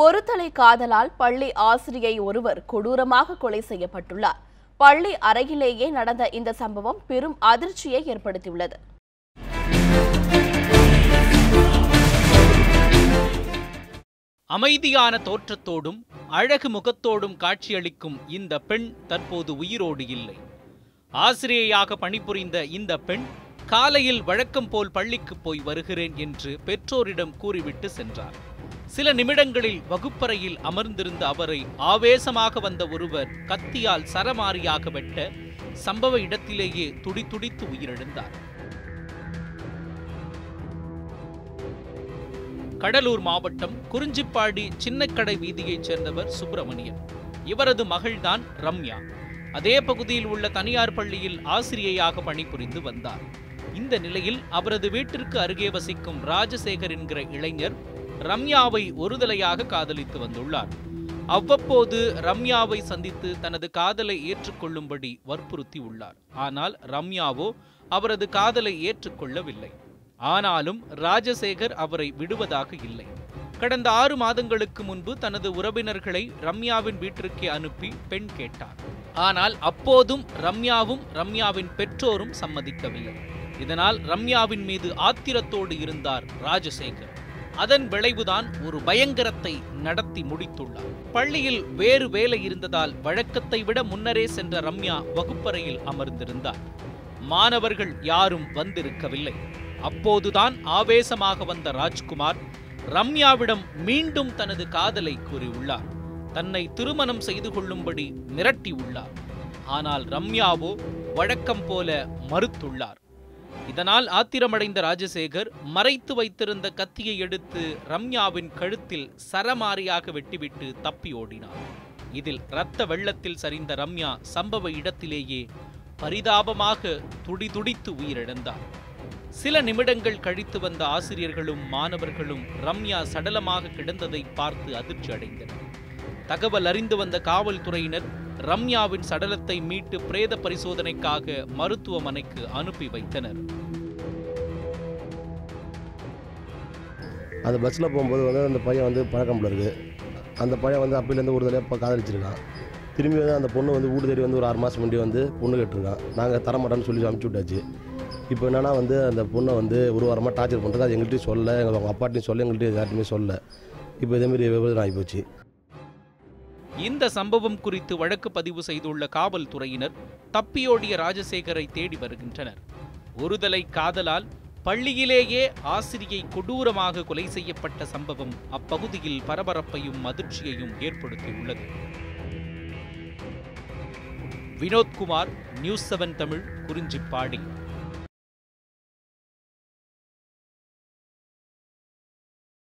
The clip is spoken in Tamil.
பொறுத்தலை காதலால் பள்ளி ஆசிரியை ஒருவர் கொடூரமாக கொலை செய்யப்பட்டுள்ளார். பள்ளி அறையிலேயே நடந்த இந்த சம்பவம் பெரும் அதிர்ச்சியை ஏற்படுத்தியுள்ளது. அமைதியான தோற்றத்தோடும் அழகு முகத்தோடும் காட்சியளிக்கும் இந்த பெண் தற்போது உயிரோடு இல்லை. ஆசிரியையாக பணிபுரிந்த இந்த பெண் காலையில் வழக்கம் போல் பள்ளிக்கு போய் வருகிறேன் என்று பெற்றோரிடம் கூறிவிட்டு சென்றார். சில நிமிடங்களில் வகுப்பறையில் அமர்ந்திருந்த அவரை ஆவேசமாக வந்த ஒருவர் கத்தியால் சரமாரியாக வெட்ட சம்பவ இடத்திலேயே துடித்துடித்து உயிரிழந்தார். கடலூர் மாவட்டம் குறிஞ்சிப்பாடி சின்னக்கடை வீதியைச் சேர்ந்தவர் சுப்பிரமணியன். இவரது மகள்தான் ரம்யா. அதே பகுதியில் உள்ள தனியார் பள்ளியில் ஆசிரியையாக பணிபுரிந்து வந்தார். இந்த நிலையில் அவரது வீட்டிற்கு அருகே வசிக்கும் ராஜசேகர் என்கிற இளைஞர் ரம்யாவை ஒருதலையாக காதலித்து வந்துள்ளார். அவ்வப்போது ரம்யாவை சந்தித்து தனது காதலை ஏற்றுக்கொள்ளும்படி வற்புறுத்தி உள்ளார். ஆனால் ரம்யாவோ அவரது காதலை ஏற்றுக்கொள்ளவில்லை. ஆனாலும் ராஜசேகர் அவரை விடுவதாக இல்லை. கடந்த ஆறு மாதங்களுக்கு முன்பு தனது உறவினர்களை ரம்யாவின் வீட்டிற்கே அனுப்பி பெண் கேட்டார். ஆனால் அப்போதும் ரம்யாவும் ரம்யாவின் பெற்றோரும் சம்மதிக்கவில்லை. இதனால் ரம்யாவின் மீது ஆத்திரத்தோடு இருந்தார் ராஜசேகர். அதன் விளைவுதான் ஒரு பயங்கரத்தை நடத்தி முடித்துள்ளார். பள்ளியில் வேறு வேலை இருந்ததால் வழக்கத்தை விட முன்னரே சென்ற ரம்யா வகுப்பறையில் அமர்ந்திருந்தார். மாணவர்கள் யாரும் வந்திருக்கவில்லை. அப்போதுதான் ஆவேசமாக வந்த ராஜ்குமார் ரம்யாவிடம் மீண்டும் தனது காதலை கூறியுள்ளார். தன்னை திருமணம் செய்து கொள்ளும்படி மிரட்டியுள்ளார். ஆனால் ரம்யாவோ வழக்கம் போல மறுத்துள்ளார். இதனால் ஆத்திரமடைந்த ராஜசேகர் மறைத்து வைத்திருந்த கத்தியை எடுத்து ரம்யாவின் கழுத்தில் சரமாரியாக வெட்டிவிட்டு தப்பி ஓடினார். இதில் இரத்த வெள்ளத்தில் சரிந்த ரம்யா சம்பவ இடத்திலேயே பரிதாபமாக துடிதுடித்து உயிரிழந்தார். சில நிமிடங்கள் கழித்து வந்த ஆசிரியர்களும் மாணவர்களும் ரம்யா சடலமாக கிடந்ததை பார்த்து அதிர்ச்சி அடைந்தனர். தகவல் அறிந்து வந்த காவல்துறையினர் ரம்யாவின் சடலத்தை மீட்டு பிரேத பரிசோதனைக்காக மருத்துவமனைக்கு அனுப்பி வைத்தனர். அந்த பஸ்ஸில் போகும்போது வந்து அந்த பையன் வந்து பழக்கம் இருக்குது அந்த பையன் வந்து அப்பையிலேருந்து ஒரு தடவை இப்போ காதலிச்சிருக்கான். திரும்பி வந்து அந்த பொண்ணு வந்து வீடு தேடி வந்து ஒரு ஆறு மாதம் முன்னாடி வந்து பொண்ணு கேட்டிருக்கான். நாங்கள் தரமாட்டோன்னு சொல்லி அமுச்சு விட்டாச்சு. இப்போ என்னென்னா வந்து அந்த பொண்ணை வந்து ஒரு வாரமாக டார்ச்சர் பண்ணுறது அது எங்கள்கிட்டயும் சொல்ல எங்கள் அவங்க அப்பாட்டையும் சொல்ல எங்கள்கிட்ட யார்ட்டுமே சொல்ல இப்போ இதேமாரி விபத்து ஆகிப்போச்சு இந்த சம்பவம் குறித்து வழக்கு பதிவு செய்துள்ள காவல்துறையினர் தப்பியோடிய ராஜசேகரை தேடி வருகின்றனர். ஒருதலை காதலால் பள்ளியிலேயே ஆசிரியை கொடூரமாக கொலை செய்யப்பட்ட சம்பவம் அப்பகுதியில் பரபரப்பையும் அதிர்ச்சியையும் ஏற்படுத்தியுள்ளது. Vinodkumar news seven Tamil Kurinjipadi.